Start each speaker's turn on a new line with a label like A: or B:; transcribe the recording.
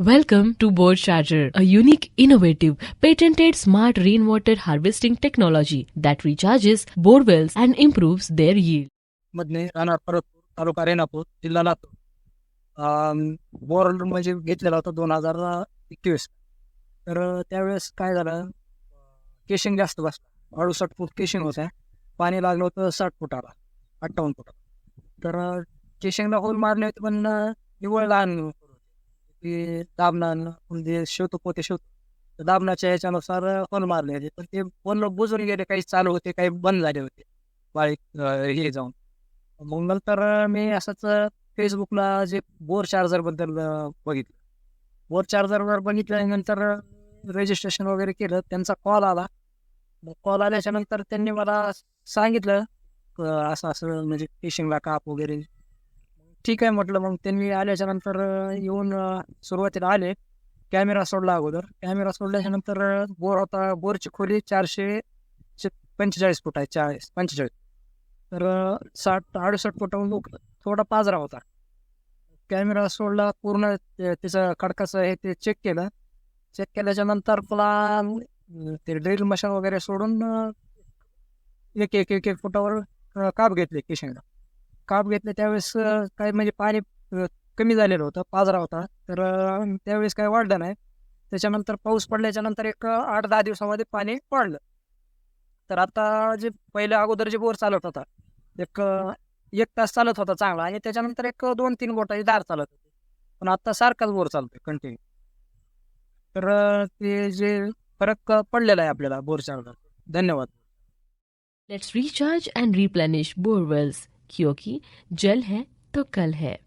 A: Welcome to Board Charger, a unique, innovative, patented smart rainwater harvesting technology that recharges bore wells and improves their yield.
B: मधने राहणार परतपूर तालुका रेणापूर जिल्हा Latur bore म्हणजे घेतलेला होता दोन हजार एकवीस तर त्यावेळेस काय झालं केशिंग जास्त बसला अडुसष्ट फूट केशिंग होत्या पाणी लागलं होतं साठ फुटाला अठ्ठावन्न फुटाला तर केशिंगला होल मारले होते पण निवळ लहान की दाबणानं म्हणजे शेवतो पोते शेवतो तर दाबणाच्या याच्यानुसार फोन मारले होते. पण ते होल बुजून गेले काही चालू होते काही बंद झाले होते. बाळी हे जाऊन. मग नंतर मी असंच फेसबुकला जे बोर चार्जरबद्दल बघितलं. बोर चार्जरवर बघितल्यानंतर रजिस्ट्रेशन वगैरे केलं. त्यांचा कॉल आला. मग कॉल आल्याच्यानंतर त्यांनी मला सांगितलं असं असं म्हणजे फिशिंगला काप वगैरे ठीक आहे म्हटलं मग त्यांनी आल्याच्यानंतर येऊन सुरुवातीला आले. कॅमेरा सोडला अगोदर. कॅमेरा सोडल्याच्या नंतर बोर होता बोरची खोली चारशे पंचेचाळीस फूट आहे चाळीस पंचेचाळीस. तर साठ अडुसष्ट फुटाहून थोडा पाजरा होता. कॅमेरा सोडला पूर्ण त्याचं खडकाचं हे ते चेक केलं. चेक केल्याच्यानंतर तुला ते ड्रिल मशीन वगैरे सोडून एक एक एक एक फुटावर काप घेतले किशनला. काप घेतले त्यावेळेस काय म्हणजे पाणी कमी झालेलं होतं पाजरा होता. तर त्यावेळेस काय वाढलं नाही. त्याच्यानंतर पाऊस पडल्याच्या नंतर एक आठ दहा दिवसामध्ये पाणी वाढलं. तर आता जे पहिले अगोदर जे बोर चालत होता एक एक तास चालत होता चांगला आणि त्याच्यानंतर एक दोन तीन बोटाची दार चालत होते. पण आता सारखाच बोर चालतोय कंटिन्यू तर ते जे फरक पडलेला आहे आपल्याला बोर चालत धन्यवाद
A: let's recharge and replenish borewells क्योंकि जल है तो कल है।